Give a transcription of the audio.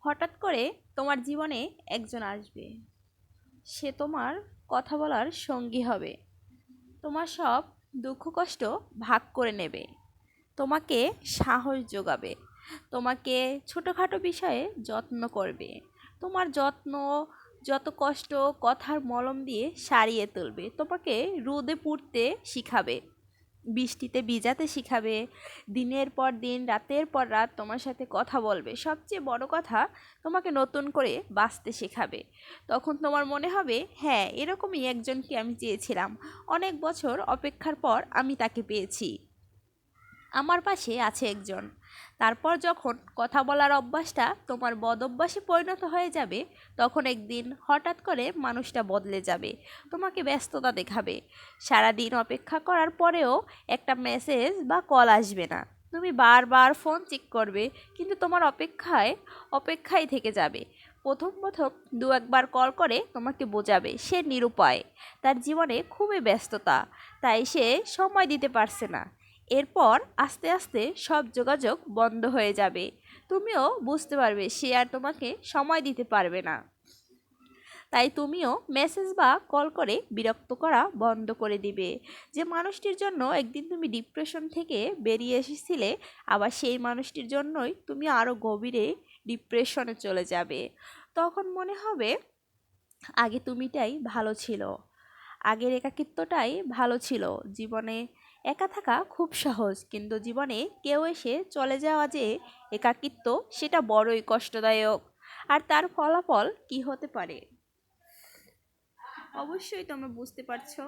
হঠাৎ করে তোমার জীবনে একজন আসবে। সে তোমার কথা বলার সঙ্গী হবে। তোমার সব দুঃখ কষ্ট ভাগ করে নেবে। তোমাকে সাহস যোগাবে। তোমাকে ছোটোখাটো বিষয়ে যত্ন করবে। তোমার যত্ন, যত কষ্ট কথার মলম দিয়ে সারিয়ে তুলবে। তোমাকে রোদে পুড়তে শিখাবে। বৃষ্টিতে ভিজাতে শিখাবে। দিনের পর দিন, রাতের পর রাত তোমার সাথে কথা বলবে। সবচেয়ে বড় কথা তোমাকে নতুন করে বাঁচতে শেখাবে। তখন তোমার মনে হবে হ্যাঁ এরকমই একজনকে আমি চেয়েছিলাম। অনেক বছর অপেক্ষার পর আমি তাকে পেয়েছি। আমার পাশে আছে একজন। তারপর যখন কথা বলার অভ্যাসটা তোমার বদ অভ্যাসে পরিণত হয়ে যাবে, তখন একদিন হঠাৎ করে মানুষটা বদলে যাবে, তোমাকে ব্যস্ততা দেখাবে। সারাদিন অপেক্ষা করার পরেও একটা মেসেজ বা কল আসবে না। তুমি বারবার ফোন চেক করবে, কিন্তু তোমার অপেক্ষায় অপেক্ষায় থেকে যাবে। প্রথম প্রথম দু একবার কল করে তোমাকে বোঝাবে, সে নিরুপায়। তার জীবনে খুবই ব্যস্ততা, তাই সে সময় দিতে পারছে না। এরপর আস্তে আস্তে সব যোগাযোগ বন্ধ হয়ে যাবে। তুমিও বুঝতে পারবে, সে আর তোমাকে সময় দিতে পারবে না। তাই তুমিও মেসেজ বা কল করে বিরক্ত করা বন্ধ করে দিবে। যে মানুষটির জন্য একদিন তুমি ডিপ্রেশন থেকে বেরিয়ে এসেছিলে, আবার সেই মানুষটির জন্যই তুমি আরও গভীরে ডিপ্রেশনে চলে যাবে। তখন মনে হবে, আগে তুমিটাই ভালো ছিল। আগের একাকিত্বটাই ভালো ছিল। জীবনে একা থাকা খুব সহজ, কিন্তু জীবনে কেউ এসে চলে যাওয়া যে একাকিত্ব, সেটা বড়ই কষ্টদায়ক। আর তার ফলাফল কি হতে পারে? অবশ্যই তোমরা বুঝতে পারছ।